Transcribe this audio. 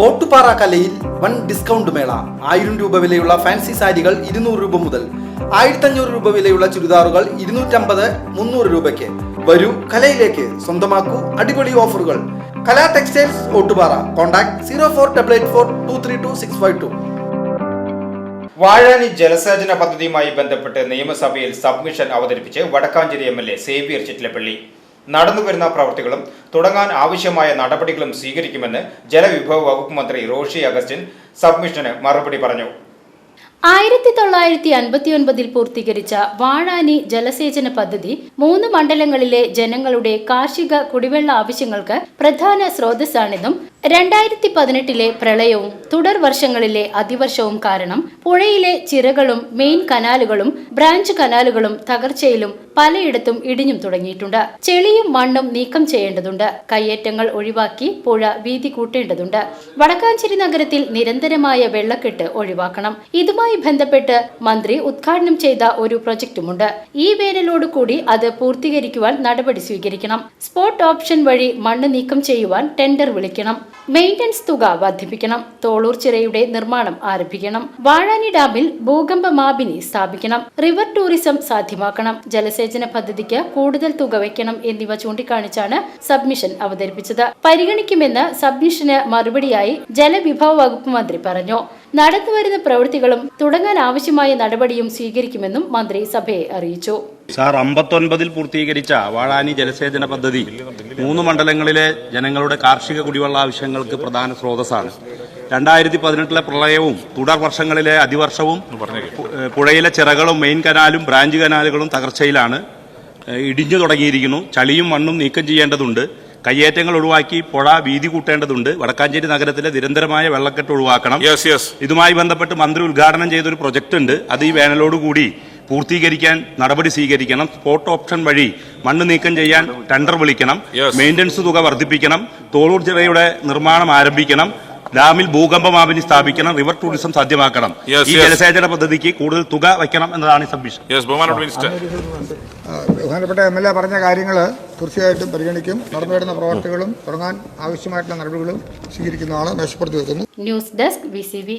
ഓട്ടുപാറ കലയിൽ one discount മേള. ആയിരം രൂപ വിലയുള്ള ഫാൻസി സാരികൾ ഇരുന്നൂറ് രൂപ മുതൽ ആയിരത്തഞ്ഞൂറ് രൂപ വിലയുള്ള ചുരിദാറുകൾ ഇരുന്നൂറ്റമ്പത് മുന്നൂറ് രൂപയ്ക്ക്. വരൂ കലയിലേക്ക്. സ്വന്തമാക്കൂ അടിപൊളി ഓഫറുകൾ. Kala textiles Ottupara. Contact zero four double eight four two three two six five two. Vazhani ജലസേചന പദ്ധതിയുമായി ബന്ധപ്പെട്ട് നിയമസഭയിൽ സബ്മിഷൻ അവതരിപ്പിച്ച് Vadakkanchery M L A Xavier Chittilappally. നടന്നുവരുന്ന പ്രവൃത്തികളും തുടങ്ങാൻ ആവശ്യമായ നടപടികളും സ്വീകരിക്കുമെന്ന് ജലവിഭവ വകുപ്പ് മന്ത്രി റോഷി അഗസ്റ്റിൻ സബ്മിഷന് മറുപടി പറഞ്ഞു. ആയിരത്തി തൊള്ളായിരത്തി അൻപത്തിയൊൻപതിൽ പൂർത്തീകരിച്ച വാഴാനി ജലസേചന പദ്ധതി മൂന്ന് മണ്ഡലങ്ങളിലെ ജനങ്ങളുടെ കാർഷിക കുടിവെള്ള ആവശ്യങ്ങൾക്ക് പ്രധാന സ്രോതസ്സാണെന്നും രണ്ടായിരത്തി പതിനെട്ടിലെ പ്രളയവും തുടർ വർഷങ്ങളിലെ അതിവർഷവും കാരണം പുഴയിലെ ചിറകളും മെയിൻ കനാലുകളും ബ്രാഞ്ച് കനാലുകളും തകർച്ചയിലും പലയിടത്തും ഇടിഞ്ഞും തുടങ്ങിയിട്ടുണ്ട്. ചെളിയും മണ്ണും നീക്കം ചെയ്യേണ്ടതുണ്ട്. കയ്യേറ്റങ്ങൾ ഒഴിവാക്കി പുഴ വീതി കൂട്ടേണ്ടതുണ്ട്. വടക്കാഞ്ചേരി നഗരത്തിൽ നിരന്തരമായ വെള്ളക്കെട്ട് ഒഴിവാക്കണം. ഇതുമായി ബന്ധപ്പെട്ട് മന്ത്രി ഉദ്ഘാടനം ചെയ്ത ഒരു പ്രൊജക്ടുമുണ്ട് ഈ വേനലോട് കൂടി അത് പൂർത്തീകരിക്കുവാൻ നടപടി സ്വീകരിക്കണം. സ്പോട്ട് ഓപ്ഷൻ വഴി മണ്ണ് നീക്കം ചെയ്യുവാൻ ടെൻഡർ വിളിക്കണം. മെയിന്റനൻസ് തുക വർദ്ധിപ്പിക്കണം. തോളൂർ ചിറയുടെ നിർമ്മാണം ആരംഭിക്കണം. വാഴാനി ഡാമിൽ ഭൂകമ്പ മാപിനി സ്ഥാപിക്കണം. റിവർ ടൂറിസം സാധ്യമാക്കണം. ജലസേചന പദ്ധതിക്ക് കൂടുതൽ തുക വയ്ക്കണം എന്നിവ ചൂണ്ടിക്കാണിച്ചാണ് സബ്മിഷൻ അവതരിപ്പിച്ചത്. പരിഗണിക്കുമെന്ന് സബ്മിഷന് മറുപടിയായി ജലവിഭവ വകുപ്പ് മന്ത്രി പറഞ്ഞു. നടന്നുവരുന്ന പ്രവൃത്തികളും തുടങ്ങാൻ ആവശ്യമായ നടപടിയും സ്വീകരിക്കുമെന്നും മന്ത്രി സഭയെ അറിയിച്ചു. സാർ അമ്പത്തൊൻപതിൽ പൂർത്തീകരിച്ച വാഴാനി ജലസേചന പദ്ധതി മൂന്ന് മണ്ഡലങ്ങളിലെ ജനങ്ങളുടെ കാർഷിക കുടിവെള്ള ആവശ്യങ്ങൾക്ക് പ്രധാന സ്രോതസ്സാണ്. രണ്ടായിരത്തി പതിനെട്ടിലെ പ്രളയവും തുടർ വർഷങ്ങളിലെ അതിവർഷവും പുഴയിലെ ചിറകളും മെയിൻ കനാലും ബ്രാഞ്ച് കനാലുകളും തകർച്ചയിലാണ് ഇടിഞ്ഞു തുടങ്ങിയിരിക്കുന്നു. ചളിയും മണ്ണും നീക്കം ചെയ്യേണ്ടതുണ്ട്. കയ്യേറ്റങ്ങൾ ഒഴിവാക്കി പുഴ വീതി കൂട്ടേണ്ടതുണ്ട്. വടക്കാഞ്ചേരി നഗരത്തിലെ നിരന്തരമായ വെള്ളക്കെട്ട് ഒഴിവാക്കണം. ഇതുമായി ബന്ധപ്പെട്ട് മന്ത്രി ഉദ്ഘാടനം ചെയ്തൊരു പ്രൊജക്ട് ഉണ്ട് അത് ഈ വേനലോടുകൂടി പൂർത്തീകരിക്കാൻ നടപടി സ്വീകരിക്കണം. സ്പോട്ട് ഓപ്ഷൻ വഴി മണ്ണ് നീക്കം ചെയ്യാൻ ടെൻഡർ വിളിക്കണം. മെയിന്റനൻസ് തുക വർദ്ധിപ്പിക്കണം. തോളൂർ ചിറയുടെ നിർമ്മാണം ആരംഭിക്കണം. ഡാമിൽ ഭൂകമ്പ മാപിനി സ്ഥാപിക്കണം. റിവർ ടൂറിസം സാധ്യമാക്കണം. ഈ. ജലസേചന പദ്ധതിക്ക് കൂടുതൽ തുക വയ്ക്കണം എന്നതാണ് ഈ സബ്മിഷൻ ബഹുമാനപ്പെട്ട എം എൽ എ പറഞ്ഞ കാര്യങ്ങൾ തീർച്ചയായിട്ടും പരിഗണിക്കും. നടന്നു വരുന്ന പ്രവർത്തികളും തുടങ്ങാൻ ആവശ്യമായിട്ടുള്ള നടപടികളും സ്വീകരിക്കുന്നതാണ്. മെച്ചപ്പെടുത്തി വെക്കുന്നു. News desk V C V